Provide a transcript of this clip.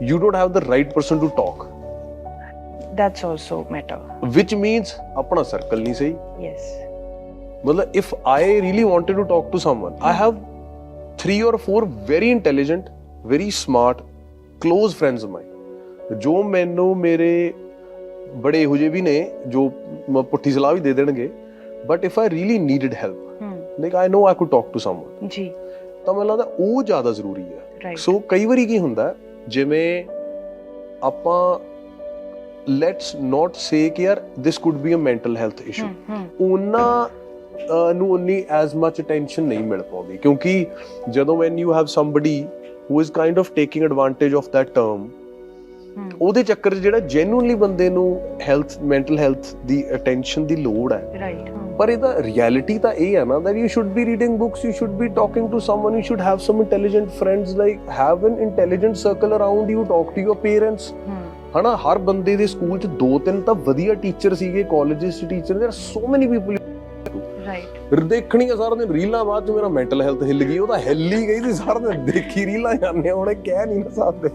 you don't have the right person to talk that's also matter which means apna circle nahi sahi. yes मतलब if I really wanted to talk to someone hmm. I have three or four very intelligent very smart close friends of mine जो ਮੈਨੂੰ ਮੇਰੇ ਬੜੇ ਹੋ ਜੇ ਵੀ ਨੇ ਜੋ ਪੁੱਠੀ ਸਲਾਹ ਵੀ ਦੇ ਦੇਣਗੇ but if I really needed help like I know I could talk to someone ਜੀ ਤਾਂ ਮੈਨੂੰ ਲੱਗਦਾ ਉਹ ਜ਼ਿਆਦਾ ਜ਼ਰੂਰੀ ਹੈ ਸੋ ਕਈ ਵਾਰੀ ਕੀ ਹੁੰਦਾ ਜਿਵੇਂ ਆਪਾਂ ਲੈਟਸ ਨਾਟ ਸੇ ਕਿ ਯਾਰ this could be a mental health issue ਉਹਨਾਂ ਨੂੰ ਉਨੀ ਐਸ ਮੱਚ ਅਟੈਂਸ਼ਨ ਨਹੀਂ ਮਿਲ ਪਾਉਂਦੀ ਕਿਉਂਕਿ ਜਦੋਂ when you have somebody who is kind of taking advantage of that term ਉਹਦੇ ਚੱਕਰ 'ਚ ਜਿਹੜਾ ਜੈਨੂਇਨਲੀ ਬੰਦੇ ਨੂੰ ਹੈਲਥ ਮੈਂਟਲ ਹੈਲਥ ਦੀ ਅਟੈਂਸ਼ਨ ਦੀ ਲੋੜ ਹੈ ਰਾਈਟ ਪਰ ਇਹਦਾ ਰਿਐਲਿਟੀ ਤਾਂ ਇਹ ਹੈ ਨਾ that you should be reading books you should be talking to someone you should have some intelligent friends like have an intelligent circle around you talk to your parents ਹਣਾ ਹਰ ਬੰਦੇ ਦੇ ਸਕੂਲ 'ਚ ਦੋ ਤਿੰਨ ਤਾਂ ਵਧੀਆ ਟੀਚਰ ਸੀਗੇ ਕਾਲਜਸ ਦੇ ਟੀਚਰ ਦੇ ਸੋ ਮਨੀ ਪੀਪਲ ਰਾਈਟ ਦੇਖਣੀ ਆ ਸਾਰਾ ਦਿਨ ਰੀਲਾਂ ਬਾਅਦ ਚ ਮੇਰਾ ਮੈਂਟਲ ਹੈਲਥ ਹਿੱਲ ਗਈ ਉਹ ਤਾਂ ਹਿੱਲ ਹੀ ਗਈ ਸੀ ਸਾਰਾ ਦਿਨ ਦੇਖੀ ਰੀਲਾਂ ਜਾਂਦੇ ਹੁਣ ਕਹਿ ਨਹੀਂ ਨਾ ਸਕਦੇ